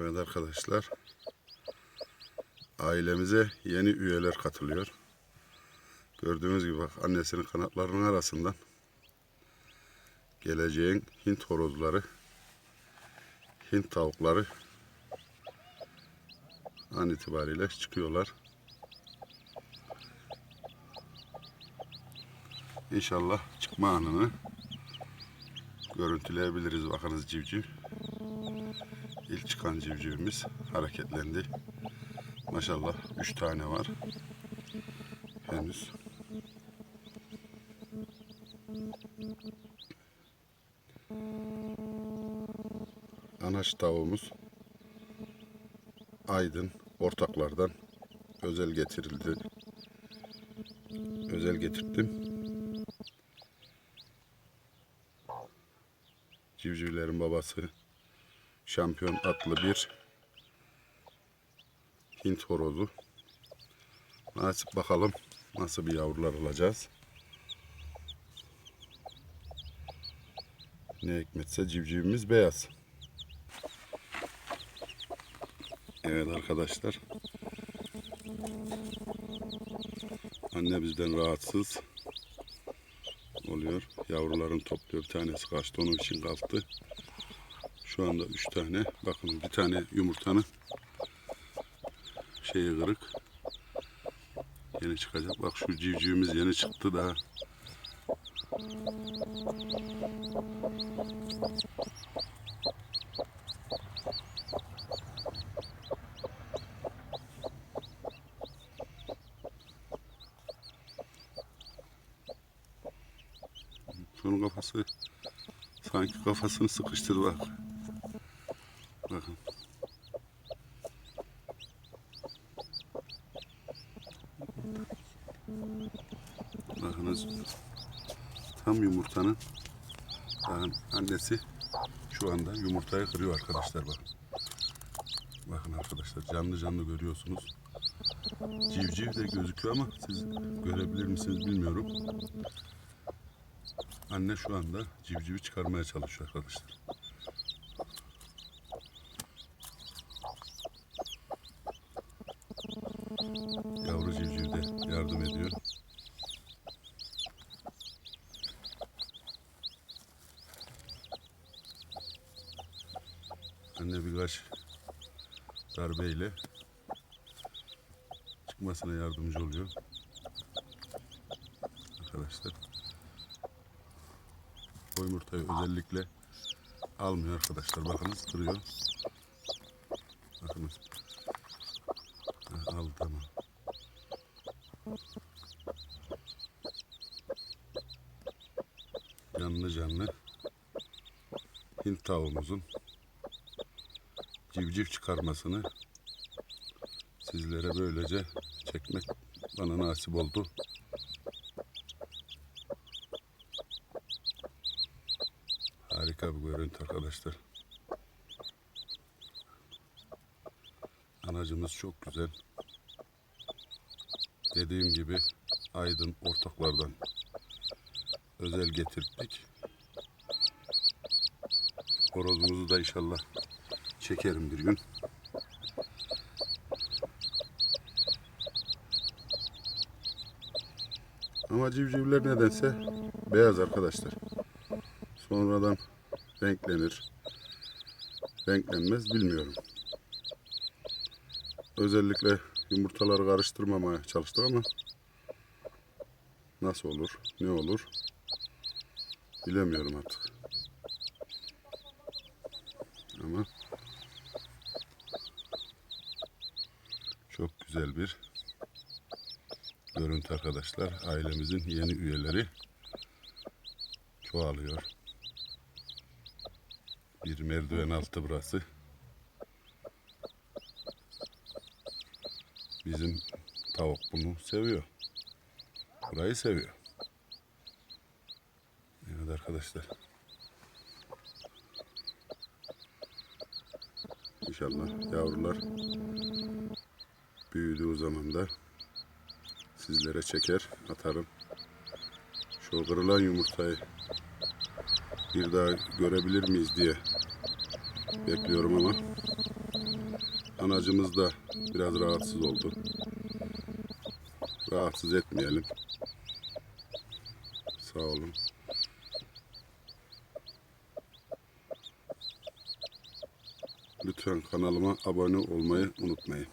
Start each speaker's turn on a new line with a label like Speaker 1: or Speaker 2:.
Speaker 1: Evet arkadaşlar. Ailemize yeni üyeler katılıyor. Gördüğünüz gibi bak annesinin kanatlarının arasından geleceğin Hint horozları, Hint tavukları an itibariyle çıkıyorlar. İnşallah çıkma anını görüntüleyebiliriz. Bakınız civciv. İlk çıkan civcivimiz hareketlendi. Maşallah 3 tane var. Henüz. Anaç tavuğumuz Aydın ortaklardan özel getirildi. Özel getirttim. Civcivlerin babası şampiyon atlı bir Hint horozu. Nasip bakalım nasıl bir yavrular alacağız. Ne hikmetse civcivimiz beyaz. Evet arkadaşlar. Anne bizden rahatsız oluyor. Yavrularını topluyor. Bir tanesi kaçtı onun için kalktı. Şu anda üç tane. Bakın bir tane yumurtanın şeyi kırık. Yeni çıkacak. Bak şu civcivimiz yeni çıktı daha. Şunun kafası sanki kafasını sıkıştırdı bak. Bakın. Bakınız tam yumurtanın bakın annesi şu anda yumurtayı kırıyor arkadaşlar bakın. Bakın arkadaşlar canlı canlı görüyorsunuz. Civciv de gözüküyor ama siz görebilir misiniz bilmiyorum. Anne şu anda civcivi çıkarmaya çalışıyor arkadaşlar. Yavru civciv de yardım ediyor. Anne birkaç darbeyle çıkmasına yardımcı oluyor. Arkadaşlar. O yumurtayı özellikle almıyor arkadaşlar. Bakınız kırıyor. Bakınız. Aldı tamam. Canlı canlı Hint tavuğumuzun civciv çıkarmasını sizlere böylece çekmek bana nasip oldu. Harika bir görüntü arkadaşlar. Anacımız çok güzel. Dediğim gibi Aydın ortaklardan özel getirdik. Horozumuzu da inşallah çekerim bir gün. Ama civcivler nedense beyaz arkadaşlar. Sonradan renklenir. Renklenmez bilmiyorum. Özellikle yumurtaları karıştırmamaya çalıştık ama nasıl olur, ne olur bilemiyorum artık. Ama çok güzel bir görüntü arkadaşlar. Ailemizin yeni üyeleri çoğalıyor. Bir merdiven altı burası. Bizim tavuk bunu seviyor. Burayı seviyor. Evet arkadaşlar. İnşallah yavrular büyüdüğü zaman da sizlere çeker atarım. Şu kırılan yumurtayı bir daha görebilir miyiz diye bekliyorum ama Anacımız da biraz rahatsız oldu. Rahatsız etmeyelim. Sağ olun. Lütfen kanalıma abone olmayı unutmayın.